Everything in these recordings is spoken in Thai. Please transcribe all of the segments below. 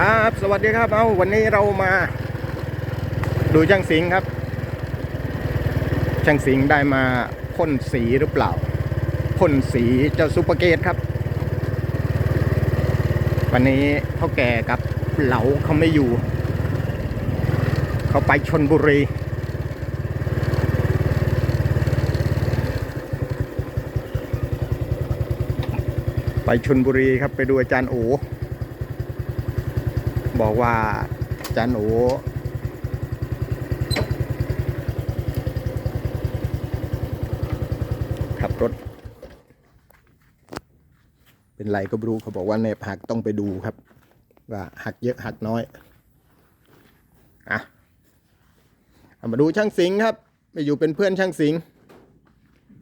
ครับสวัสดีครับเอาวันนี้เรามา ดูช่างสิงครับ ช่างสิงได้มาพ่นสีหรือเปล่าพ่นสีเจ้าซูเปอร์เกตครับ วันนี้เขาแก่กับเหลาเขาไม่อยู่ เขาไปชนบุรี ไปชนบุรีครับไปดูอาจารย์โอ บอกว่าจารย์โอขับรถ เป็นไรก็รู้เขาบอกว่าเนบหักต้องไปดูครับ ว่าหักเยอะหักน้อยอะเอามาดูช่างสิงครับไปอยู่เป็นเพื่อนช่างสิง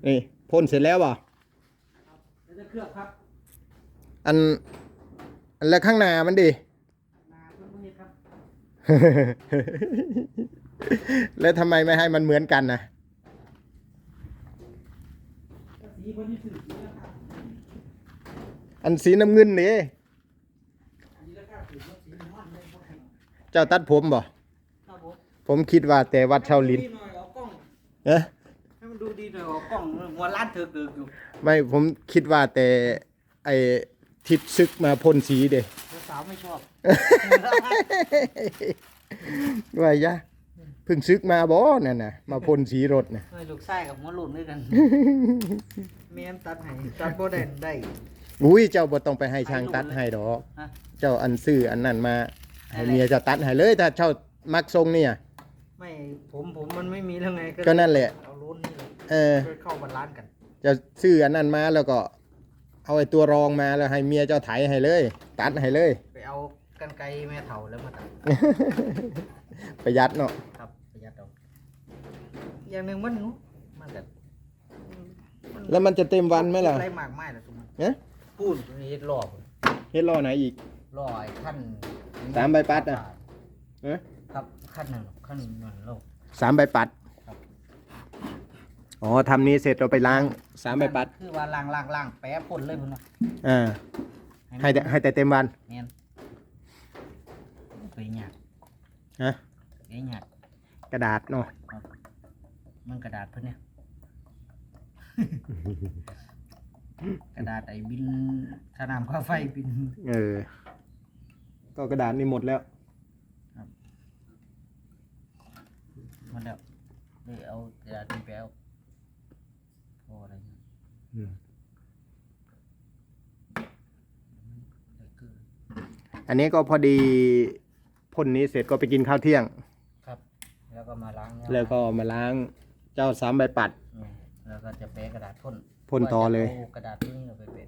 นี่พ่นเสร็จแล้วเปล่ะแล้วจะเคลือบครับอัน อันแล้วข้างหน้ามันดิ นาเพิ่งเฮ็ดครับ แล้วทำไมไม่ให้มันเหมือนกันนะก็สีคนที่สื่อสีแล้วครับอันสีน้ำเงินนี่อันนี้แล้วก็สีสีม่อนเลยพวกนี้เจ้าตัดผมบ่ครับผมผมคิดว่าแต่วัดเชาลินให้มันดูดีหน่อยเอากล้องเอ๊ะให้มันดูดีหน่อยเอากล้องหัวล้านเถือกๆอยู่ไม่ผมคิดว่าแต่ไอทิศซึกมาพ่นสีเด้แล้วสาวไม่ชอบ ว่ายะเพิ่งซึกมาบ่นั่นน่ะ มาพ่นสีรถน่ะ เฮ้ยลูกไส้กับหัวหลุดด้วยกันเมียนตัดให้ตัดโบแดนได้ อุ้ยเจ้าบ่ต้องไปให้ช่างตัดให้ดอก ฮะ เจ้าอันซื้ออันนั้นมาให้อะไรเมียเจะตัดให้เลยถ้าเจ้ามักทรงเนี่ย ไม่ผมผมมันไม่มีแล้วไงก็นั่นแหละ เอารุ่นนี่เลยเออ ไปเข้าบาลานซ์กันจะซื้ออันนั้นมาแล้วก็ เอาไอ้ตัวรองมาแล้วให้เมียเจ้าไถให้เลย ตัดให้เลยไป เอากันไกรแม่เถาแล้วมาตัดประหยัดเนาะครับประหยัดเอาอย่างหนึ่งมันนู้มันแบบแล้วมันจะเต็มวันไหมล่ะไรมากไม่ล่ะทุกมันเนี่ยพูดนี่รอบเฮ็ดรอไหนอีกรอไอ้ขั้นสามใบพัดน่ะเอ๊ะครับขั้นหนึ่งขั้นหนึ่งโลกสามใบปัดครับอ๋อทำนี้เสร็จเราไปล้างสามใบปัด คือว่าล่างล่างล่างแปะพ่นเลยพุ่นว่าอ่าให้แต่ให้แต่เต็มวันเนี ฮะไปหยาดกระดาษเนาะครับมันกระดาษเพิ่นเนี่ย กระดาษไอ้บินสนามค่าไฟบิน เออ ก็กระดาษนี่หมดแล้ว มันแล้วเลยเอากระดาษนี่ไปเอาพออะไรเนี่ยอืมเดี๋ยวคืออันนี้ก็พอดี พ่นนี้เสร็จก็ไปกินข้าวเที่ยง ครับ แล้วก็มาล้างแล้วก็มาล้างเจ้าสามใบปัด อืมแล้วก็จะแปะกระดาษพ่นพ่นต่อเลย ว่าจะากระดาษนี้เราไปแปะ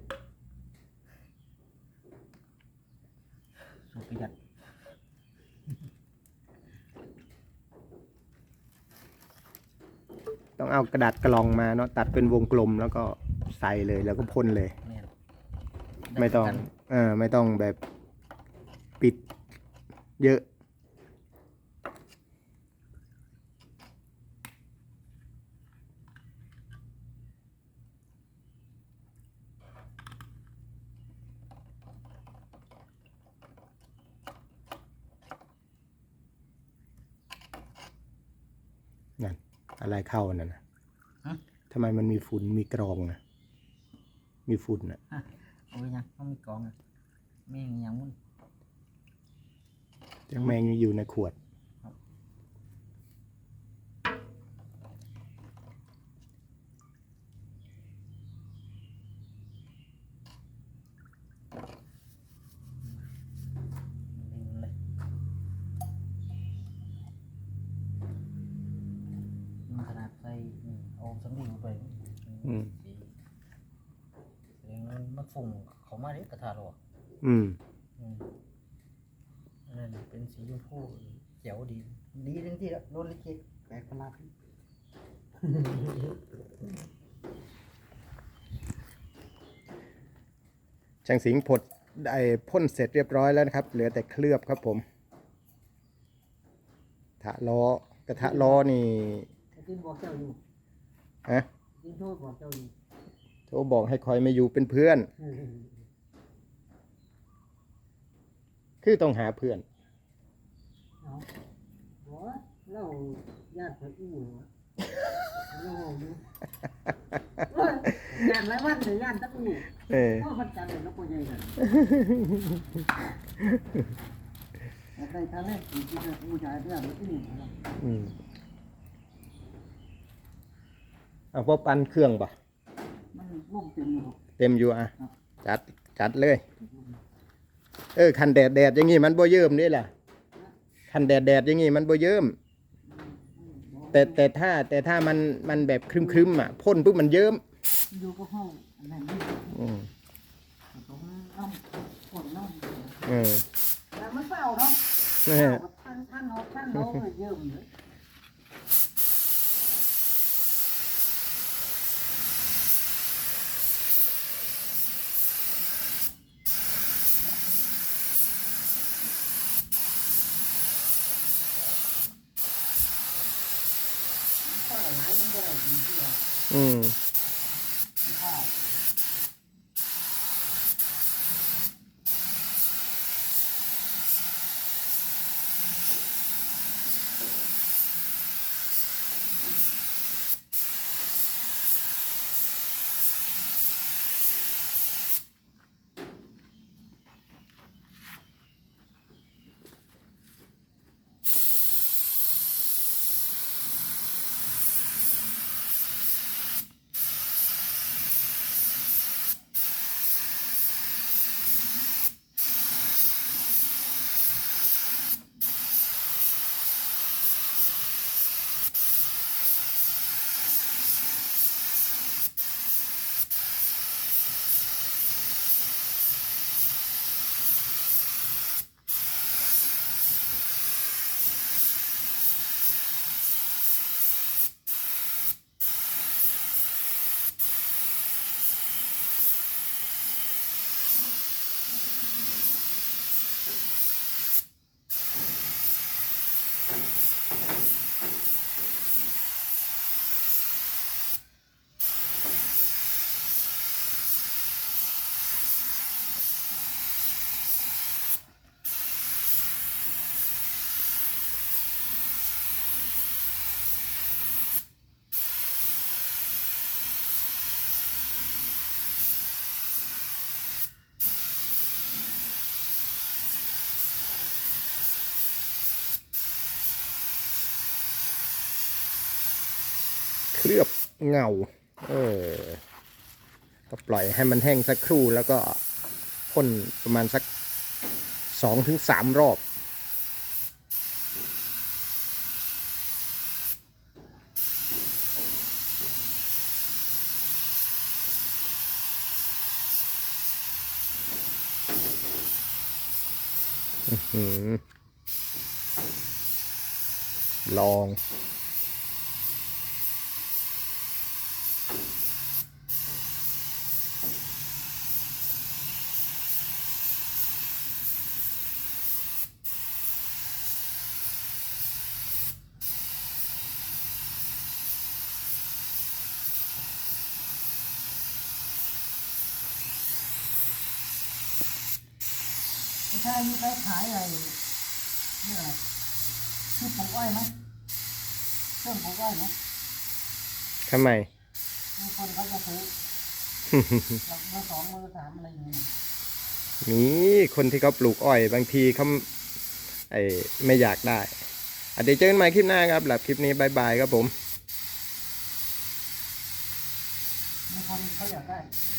สูบประหยัดต้องเอากระดาษกระลองมาเนาะตัดเป็นวงกลมแล้วก็ใส่เลยแล้วก็พ่นเลยไม่ต้อง เออไม่ต้องแบบปิด เยอะ นั่น อะไรเข้านั่นนะฮะ ทำไมมันมีฝุ่นมีกรองนะมีฝุ่นอะเอาไปยังต้องมีกล่องอะแม่งยังมุ่น แมงยังอยู่ในขวดเลยมันขนาดใส่นี่เอาสำลีลงไปอืมสีแสดงว่ามันฝุ่งเขามาเด็กกระทาหรอ อืมอืมอันนั่น เป็นสีชมพูเขียวดี ดีทั้งที่ละรถเล็กๆแปลกประหลาดช่างสิงห์ผดได้พ่นเสร็จเรียบร้อยแล้วนะครับ เหลือแต่เคลือบครับผมถะล้อกระทะล้อนี่ขึ้นบอกเจ้าอยู่ฮะขึ้นโทษบอกเจ้าอยู่โทรบอกให้คอยมาอยู่เป็นเพื่อน คือต้องหาเพื่อน เอาบ่ เราญาติไปอู้เหรอเราบอกอยู่เอ้ยญาติหลายวันเลยญาติตะอู้เออเพราะมันจันทร์เลยแล้วก็ใหญ่กันแต่ทางแรกจริงๆนะผู้ชายเรื่องมันอู้นะอืมเอาพอปันเครื่องบ่มันล่มเต็มอยู่ครับเต็มอยู่อะจัดจัดเลย เออคันแดดแดดอย่างงี้มันบ่เยิ้มนี่แหละคันแดดแดดอย่างงี้มันบ่เยิ้ม แต่แต่ถ้าแต่ถ้ามันมันแบบครึมครึมๆอะพ่นปุ๊บมันเยิ้มอยู่ก็ห้องอันนั้นนี่อืมต้องน้ำฝนน้ำเออแต่มันเปล่าเนาะแม่ท่านท่านเอาท่านเอาเลยเยิ่มเลยข้าวหลายมันก็ได้ดีที่ ว่า อืม ข้าว เคลือบเงา เออ ก็ปล่อยให้มันแห้งสักครู่แล้วก็พ่นประมาณสักสองถึงสามรอบลอง ใช่มีไปขายอะไรนี่อะไรที่ปลูกอ้อยไหมเครื่องปลูกอ้อยไหมทำไม มีคนเขาจะซื้อมือสองมือสามอะไรอย่างเงี้ยมีคนที่เขาปลูกอ้อย บางทีเขาไอไม่อยากได้อะเดี๋ยวเจอกันใหม่คลิปหน้าครับหลับคลิปนี้บายบายครับผม มีคนเขาอยากได้